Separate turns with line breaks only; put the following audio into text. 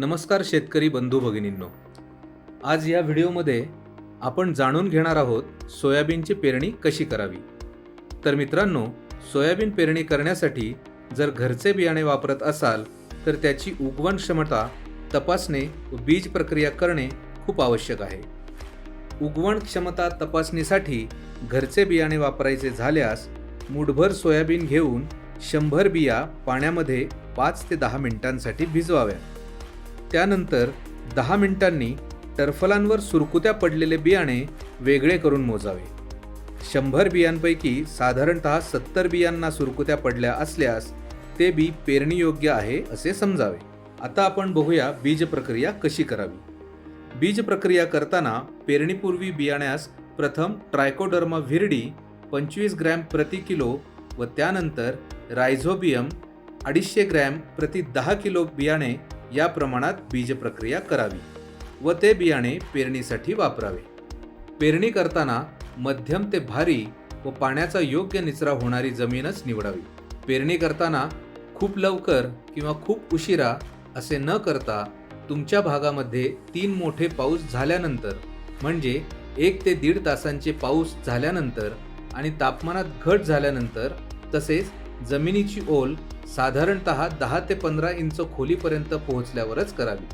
नमस्कार शेतकरी बंधू भगिनींनो. आज या व्हिडिओमध्ये आपण जाणून घेणार आहोत सोयाबीनची पेरणी कशी करावी. तर मित्रांनो सोयाबीन पेरणी करण्यासाठी जर घरचे बियाणे वापरत असाल तर त्याची उगवण क्षमता तपासणे व बीज प्रक्रिया करणे खूप आवश्यक आहे. उगवण क्षमता तपासणीसाठी घरचे बियाणे वापरायचे झाल्यास मुठभर सोयाबीन घेऊन शंभर बिया पाण्यामध्ये पाच ते दहा मिनिटांसाठी भिजवाव्या त्यानंतर दहा मिनिटांनी टर्फलांवर सुरकुत्या पडलेले बियाणे वेगळे करून मोजावे. शंभर बियांपैकी साधारणतः सत्तर बियांना सुरकुत्या पडल्या असल्यास ते बी पेरणीयोग्य आहे असे समजावे. आता आपण बघूया बीज प्रक्रिया कशी करावी. बीज प्रक्रिया करताना पेरणीपूर्वी बियाण्यास प्रथम ट्रायकोडर्मा व्हिरडी पंचवीस ग्रॅम प्रति किलो व त्यानंतर रायझोबियम अडीचशे ग्रॅम प्रति दहा किलो बियाणे या प्रमाणात बीज प्रक्रिया करावी व ते बियाणे पेरणीसाठी वापरावे. पेरणी करताना मध्यम ते भारी व पाण्याचा योग्य निचरा होणारी जमीनच निवडावी. पेरणी करताना खूप लवकर किंवा खूप उशिरा असे न करता तुमच्या भागामध्ये तीन मोठे पाऊस झाल्यानंतर म्हणजे एक ते दीड तासांचे पाऊस झाल्यानंतर आणि तापमानात घट झाल्यानंतर तसेच जमिनीची ओल साधारणत दहा ते पंधरा इंच खोलीपर्यंत पोहोचल्यावरच करावी.